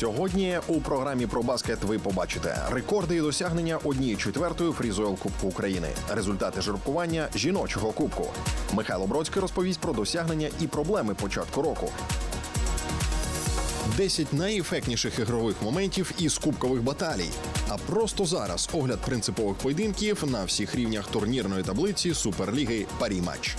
Сьогодні у програмі про баскет ви побачите рекорди і досягнення однієї четвертої фрізуел Кубку України, результати жеребкування жіночого кубку. Михайло Бродський розповість про досягнення і проблеми початку року. 10 найефектніших ігрових моментів із кубкових баталій. А просто зараз огляд принципових поєдинків на всіх рівнях турнірної таблиці Суперліги Парі Матч.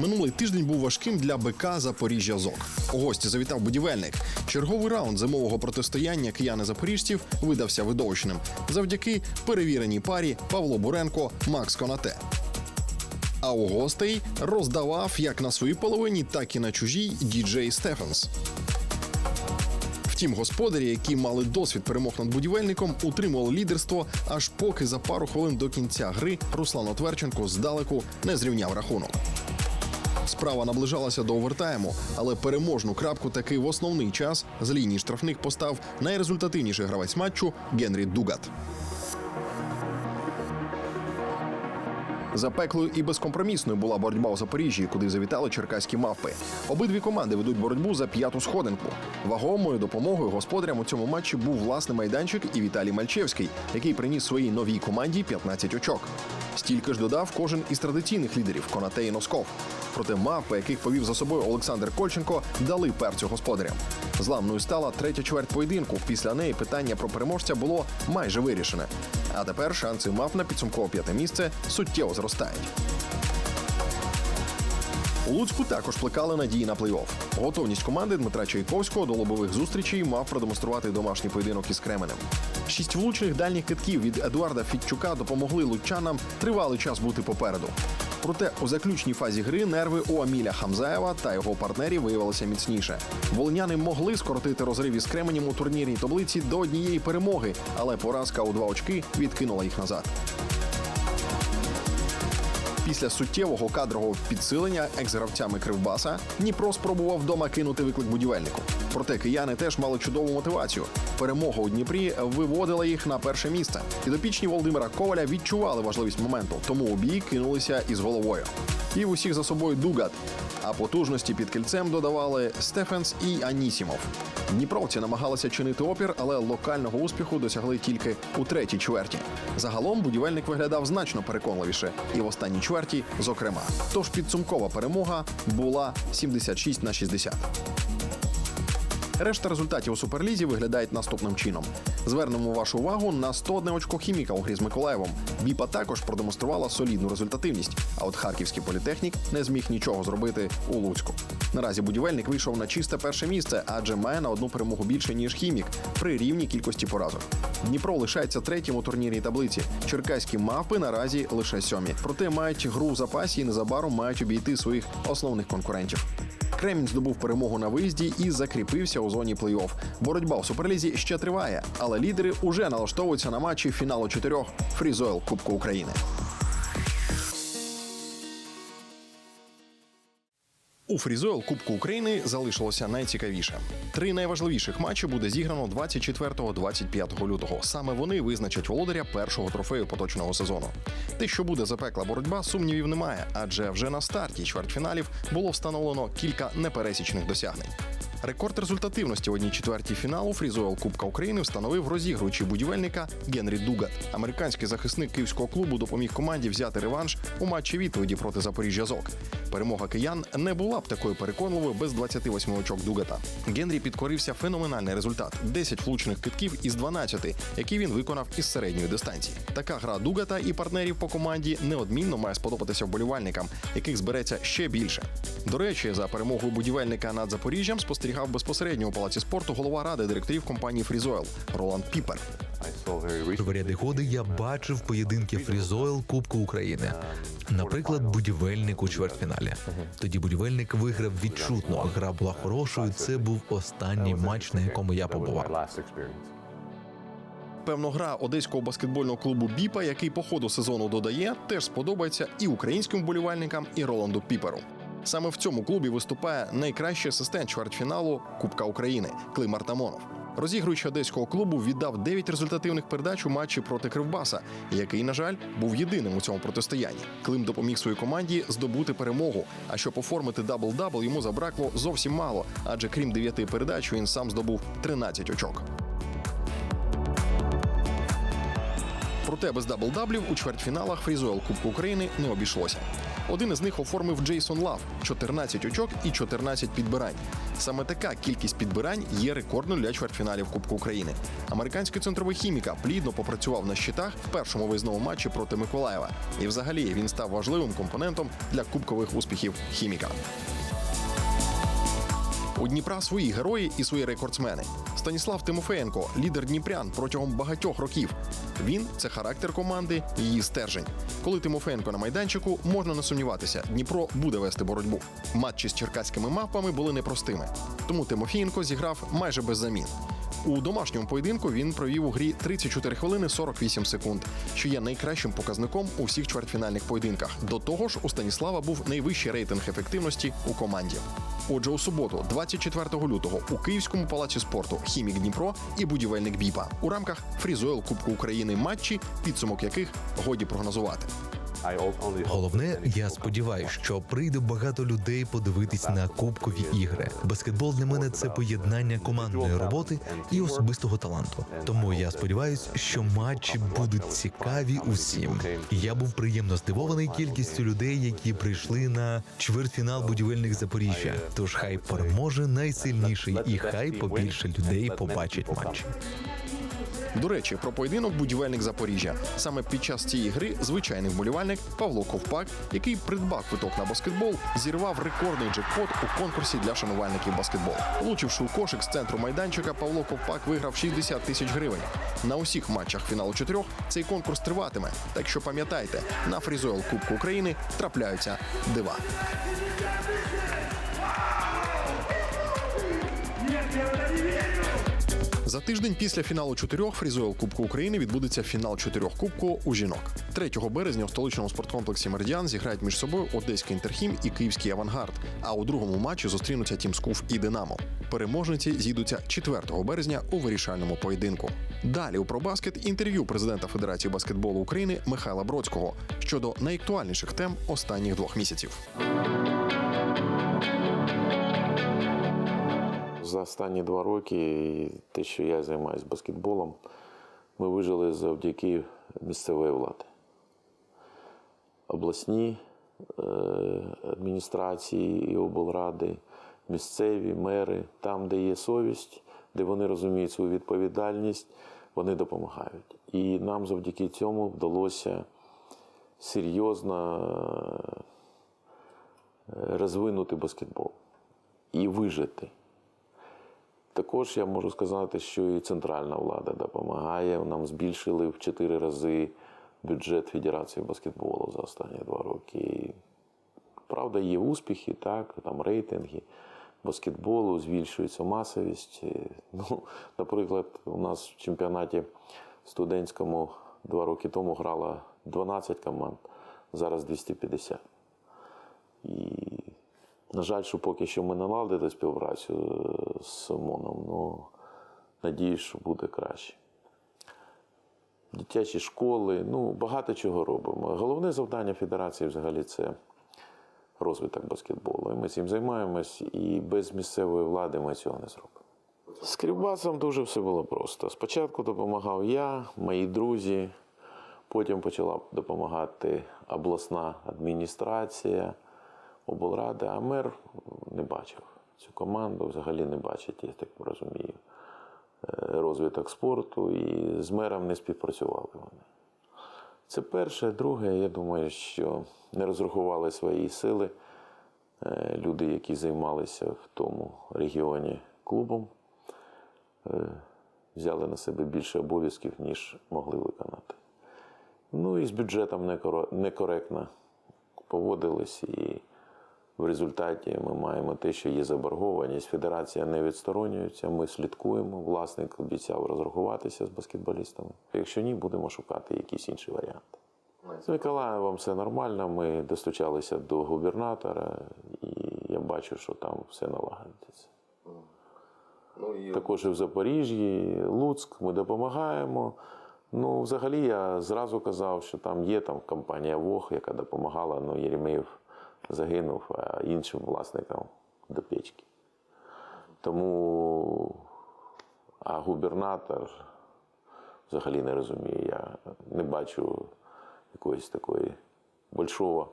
Минулий тиждень був важким для БК Запоріжжя ЗОК. У гості завітав будівельник. Черговий раунд зимового протистояння кияни запоріжців видався видовищним завдяки перевіреній парі Павло Буренко Макс Конате. А у гостей роздавав як на своїй половині, так і на чужій діджей Стефенс. Втім, господарі, які мали досвід перемог над будівельником, утримували лідерство, аж поки за пару хвилин до кінця гри Руслан Отверченко здалеку не зрівняв рахунок. Справа наближалася до овертайму, але переможну крапку таки в основний час з лінії штрафних постав найрезультативніший гравець матчу Генрі Дугат. Запеклою і безкомпромісною була боротьба у Запоріжжі, куди завітали черкаські мавпи. Обидві команди ведуть боротьбу за п'яту сходинку. Вагомою допомогою господарям у цьому матчі був власний майданчик і Віталій Мальчевський, який приніс своїй новій команді 15 очок. Стільки ж додав кожен із традиційних лідерів Конате і Носков. Проте мавпи, яких повів за собою Олександр Кольченко, дали перцю господарям. Зламною стала третя чверть поєдинку. Після неї питання про переможця було майже вирішене. А тепер шанси мав на підсумкове п'яте місце суттєво зростають. У Луцьку також плекали надії на плей-офф. Готовність команди Дмитра Чайковського до лобових зустрічей мав продемонструвати домашній поєдинок із Кременем. Шість влучних дальніх китків від Едуарда Фітчука допомогли лучанам тривалий час бути попереду. Проте у заключній фазі гри нерви у Аміля Хамзаєва та його партнерів виявилися міцніше. Волиняни могли скоротити розрив із Кременем у турнірній таблиці до однієї перемоги, але поразка у два очки відкинула їх назад. Після суттєвого кадрового підсилення екс-гравцями Кривбаса Дніпро спробував вдома кинути виклик будівельнику. Проте кияни теж мали чудову мотивацію. Перемога у Дніпрі виводила їх на перше місце. Підопічні Володимира Коваля відчували важливість моменту, тому у бій кинулися із головою. І в усіх за собою Дугат. А потужності під кільцем додавали Стефенс і Анісімов. Дніпровці намагалися чинити опір, але локального успіху досягли тільки у третій чверті. Загалом будівельник виглядав значно переконливіше, і в останній чверті, зокрема. Тож підсумкова перемога була 76 на 60. Решта результатів у суперлізі виглядають наступним чином. Звернемо вашу увагу на 101 очко хіміка у грі з Миколаєвом. Біпа також продемонструвала солідну результативність. А от харківський політехнік не зміг нічого зробити у Луцьку. Наразі будівельник вийшов на чисте перше місце, адже має на одну перемогу більше ніж хімік при рівній кількості поразок. Дніпро лишається третім у турнірній таблиці. Черкаські мавпи наразі лише сьомі. Проте мають гру в запасі і незабаром мають обійти своїх основних конкурентів. Кремінь здобув перемогу на виїзді і закріпився у зоні плей-офф. Боротьба в суперлізі ще триває, але лідери уже налаштовуються на матчі фіналу чотирьох Фрізойл Кубку України. У Фрізойл Кубку України залишилося найцікавіше. Три найважливіших матчі буде зіграно 24-25 лютого. Саме вони визначать володаря першого трофею поточного сезону. Те, що буде запекла боротьба, сумнівів немає, адже вже на старті чвертьфіналів було встановлено кілька непересічних досягнень. Рекорд результативності в одній четвертій фіналу Фрізойл Кубка України встановив розігруючий будівельника Генрі Дугат. Американський захисник київського клубу допоміг команді взяти реванш у матчі відповіді проти Запоріжжя ЗОК. Перемога киян не була б такою переконливою без 28 очок Дугата. Генрі підкорився феноменальний результат: 10 влучних китків із 12, які він виконав із середньої дистанції. Така гра Дугата і партнерів по команді неодмінно має сподобатися вболівальникам, яких збереться ще більше. До речі, за перемогою будівельника над Запоріжжям спостерігав безпосередньо у палаці спорту голова ради директорів компанії Фрізойл Роланд Піпер. В ряди ходи я бачив поєдинки Фрізойл Кубку України. Наприклад, будівельник у чвертьфіналі. Тоді будівельник виграв відчутно. Гра була хорошою. Це був останній матч, на якому я побував. Певно, гра одеського баскетбольного клубу Біпа, який по ходу сезону додає, теж сподобається і українським вболівальникам, і Роланду Піперу. Саме в цьому клубі виступає найкращий асистент чвертьфіналу Кубка України Клим Артамонов. Розігруючи одеського клубу віддав 9 результативних передач у матчі проти Кривбаса, який, на жаль, був єдиним у цьому протистоянні. Клим допоміг своїй команді здобути перемогу. А щоб оформити дабл-дабл, йому забракло зовсім мало, адже крім 9 передач, він сам здобув 13 очок. Проте без дабл-даблів у чвертьфіналах Фрізуел Кубку України не обійшлося. Один із них оформив Джейсон Лав 14 очок і 14 підбирань. Саме така кількість підбирань є рекордною для чвертьфіналів Кубку України. Американський центровий хіміка плідно попрацював на щитах в першому виїзному матчі проти Миколаєва. І взагалі він став важливим компонентом для кубкових успіхів хіміка. У Дніпра свої герої і свої рекордсмени. Станіслав Тимофеєнко, лідер Дніпрян протягом багатьох років. Він це характер команди, її стержень. Коли Тимофеєнко на майданчику, можна не сумніватися, Дніпро буде вести боротьбу. Матчі з черкаськими мавпами були непростими, тому Тимофієнко зіграв майже без замін. У домашньому поєдинку він провів у грі 34 хвилини 48 секунд, що є найкращим показником у всіх чвертьфінальних поєдинках. До того ж, у Станіслава був найвищий рейтинг ефективності у команді. Отже, у суботу, 24 лютого, у Київському палаці спорту Хімік Дніпро і будівельник Біпа у рамках Фрізойл Кубку України матчі, підсумок яких годі прогнозувати. Головне, я сподіваюся, що прийде багато людей подивитись на кубкові ігри. Баскетбол для мене це поєднання командної роботи і особистого таланту. Тому я сподіваюся, що матчі будуть цікаві усім. Я був приємно здивований кількістю людей, які прийшли на чвертьфінал будівельних Запоріжжя. Тож хай переможе найсильніший, і хай побільше людей побачить матч. До речі, про поєдинок будівельник Запоріжжя. Саме під час цієї гри звичайний вболівальник Павло Ковпак, який придбав квиток на баскетбол, зірвав рекордний джекпот у конкурсі для шанувальників баскетболу. Влучивши у кошик з центру майданчика, Павло Ковпак виграв 60 тисяч гривень. На усіх матчах фіналу чотирьох цей конкурс триватиме. Так що пам'ятайте, на фрізойл Кубку України трапляються дива. За тиждень після фіналу чотирьох фрізойл Кубку України відбудеться фінал чотирьох кубку у жінок. 3 березня у столичному спорткомплексі Меридіан зіграють між собою Одеський інтерхім і Київський авангард. А у другому матчі зустрінуться Тім Скуф і Динамо. Переможниці зійдуться 4 березня у вирішальному поєдинку. Далі у пробаскет інтерв'ю президента Федерації баскетболу України Михайла Бродського щодо найактуальніших тем останніх двох місяців. За останні два роки, і те, що я займаюся баскетболом, ми вижили завдяки місцевої влади. Обласні е, адміністрації і облради, місцеві мери, там, де є совість, де вони розуміють свою відповідальність, вони допомагають. І нам завдяки цьому вдалося серйозно е, розвинути баскетбол і вижити. Також я можу сказати, що і центральна влада допомагає. Нам збільшили в 4 рази бюджет Федерації баскетболу за останні два роки. І, правда, є успіхи, так, там рейтинги баскетболу, збільшується масовість. Ну, наприклад, у нас в чемпіонаті студентському два роки тому грало 12 команд, зараз 250. І на жаль, що поки що ми наладили співпрацю е, з МОНом, ну надіюсь, що буде краще. Дитячі школи, ну, багато чого робимо. Головне завдання Федерації взагалі це розвиток баскетболу. І ми цим займаємось, і без місцевої влади ми цього не зробимо. З Кривбасом дуже все було просто. Спочатку допомагав я, мої друзі, потім почала допомагати обласна адміністрація облради, а мер не бачив цю команду, взагалі не бачить, я так розумію, е, розвиток спорту, і з мером не співпрацювали вони. Це перше. Друге, я думаю, що не розрахували свої сили е, люди, які займалися в тому регіоні клубом, е, взяли на себе більше обов'язків, ніж могли виконати. Ну і з бюджетом некоректно поводились, і в результаті ми маємо те, що є заборгованість. Федерація не відсторонюється, ми слідкуємо. Власник обіцяв розрахуватися з баскетболістами. Якщо ні, будемо шукати якісь інші варіанти. З Миколаєвом все нормально. Ми достучалися до губернатора, і я бачу, що там все налагодиться. також і в Запоріжжі, Луцьк, ми допомагаємо. Ну, взагалі, я зразу казав, що там є там компанія Вог, яка допомагала, але Єремєєв загинув, а іншим власникам до печки. Тому а губернатор взагалі не розуміє, Я не бачу якоїсь такої большого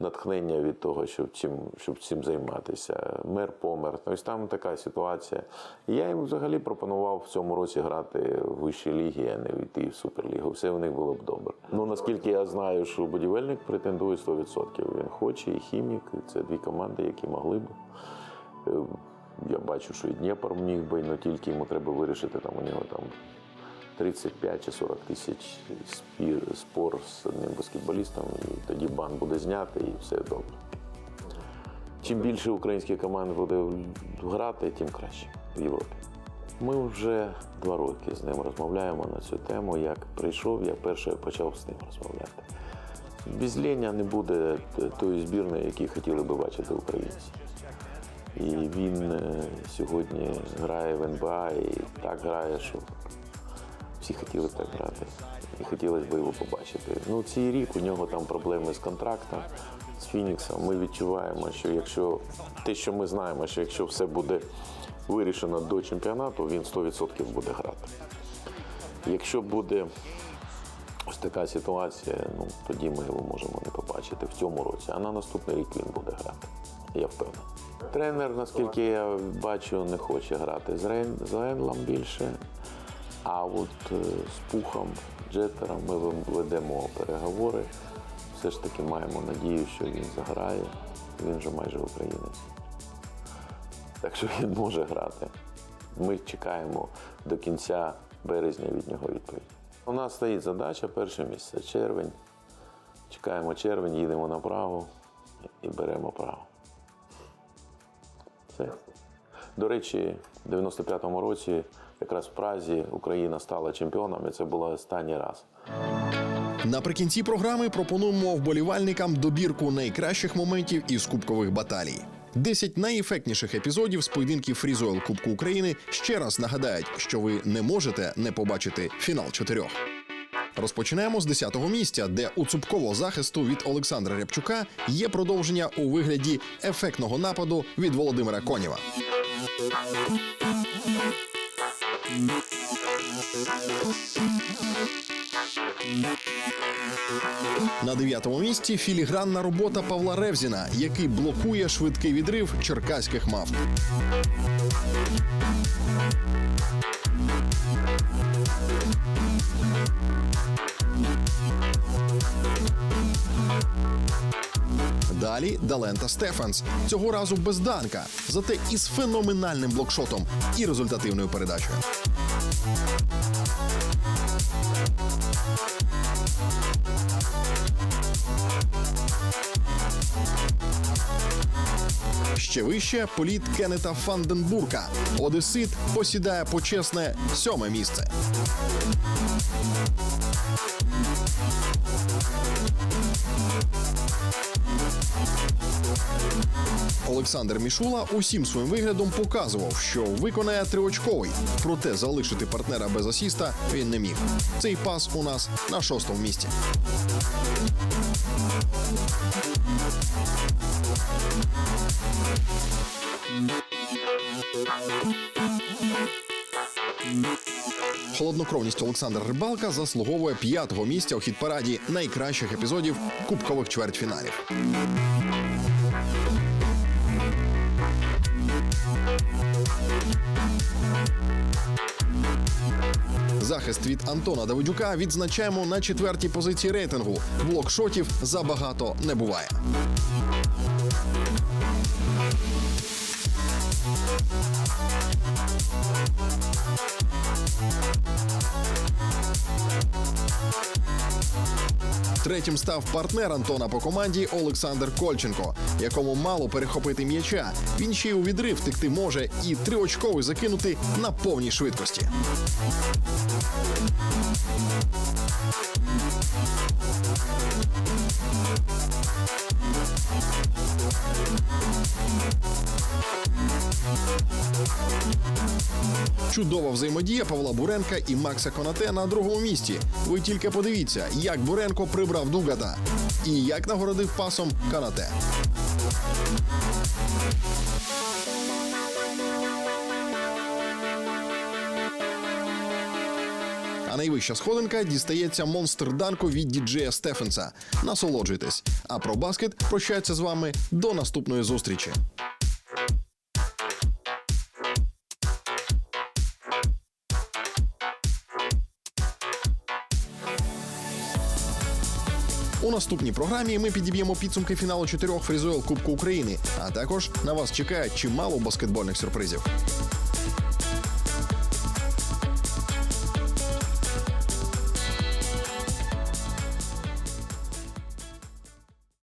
натхнення від того, щоб цим, щоб цим займатися. Мер помер. Тобто там така ситуація. І я їм взагалі пропонував в цьому році грати в вищій лігі, а не війти в суперлігу. Все в них було б добре. Ну наскільки я знаю, що будівельник претендує 100%. Він хоче, і хімік. І це дві команди, які могли б. Е, Я бачу, що і Дніпр міг би, але тільки йому треба вирішити там у нього там 35 чи 40 тисяч спор з одним баскетболістом, і тоді бан буде знятий і все добре. Чим більше українських команд буде грати, тим краще в Європі. Ми вже два роки з ним розмовляємо на цю тему. Як прийшов, я перше почав з ним розмовляти. Без Леня не буде тої збірної, які хотіли би бачити українці. І він е, сьогодні грає в НБА і так грає, що всі хотіли так грати. І хотілося б його побачити. Ну, цей рік у нього там проблеми з контрактом, з Фініксом. Ми відчуваємо, що якщо те, що ми знаємо, що якщо все буде вирішено до чемпіонату, він 100% буде грати. Якщо буде ось така ситуація, ну тоді ми його можемо не побачити в цьому році. А на наступний рік він буде грати. Я впевнений. Тренер, наскільки я бачу, не хоче грати з Рен- з Ренлом більше. А от е, з Пухом, Джетером ми ведемо переговори. Все ж таки маємо надію, що він заграє. Він вже майже українець. Так що він може грати. Ми чекаємо до кінця березня від нього відповідь. У нас стоїть задача перше місце червень. Чекаємо червень, їдемо на Прагу і беремо Прагу. Все. До речі, в 95-му році якраз в Празі Україна стала чемпіоном, і це було останній раз. Наприкінці програми пропонуємо вболівальникам добірку найкращих моментів із кубкових баталій. Десять найефектніших епізодів з поєдинків Фрізойл Кубку України ще раз нагадають, що ви не можете не побачити фінал чотирьох. Розпочинаємо з 10-го місця, де у цупкового захисту від Олександра Рябчука є продовження у вигляді ефектного нападу від Володимира Конєва. На дев'ятому місці філігранна робота Павла Ревзіна, який блокує швидкий відрив черкаських мав. Далі Далента Стефанс. Цього разу без данка, зате із феноменальним блокшотом і результативною передачею. Ще вище політ Кеннета Фанденбурка. Одесит посідає почесне сьоме місце. Олександр Мішула усім своїм виглядом показував, що виконає триочковий, проте залишити партнера без асіста він не міг. Цей пас у нас на шостому місці. Холоднокровність Олександра Рибалка заслуговує п'ятого місця у хіт-параді найкращих епізодів кубкових чвертьфіналів. Захист від Антона Давидюка відзначаємо на четвертій позиції рейтингу. Блокшотів забагато не буває. Третім став партнер Антона по команді Олександр Кольченко, якому мало перехопити м'яча. Він ще й у відрив втекти може і триочковий закинути на повній швидкості. Чудова взаємодія Павла Буренка і Макса Конате на другому місці. Ви тільки подивіться, як Буренко прибрав Дугата і як нагородив пасом Канате. А найвища сходинка дістається монстр данку від діджея Стефенса. Насолоджуйтесь. А про баскет прощається з вами до наступної зустрічі. Наступній програмі ми підіб'ємо підсумки фіналу чотирьох фрізойл Кубку України. А також на вас чекає чимало баскетбольних сюрпризів.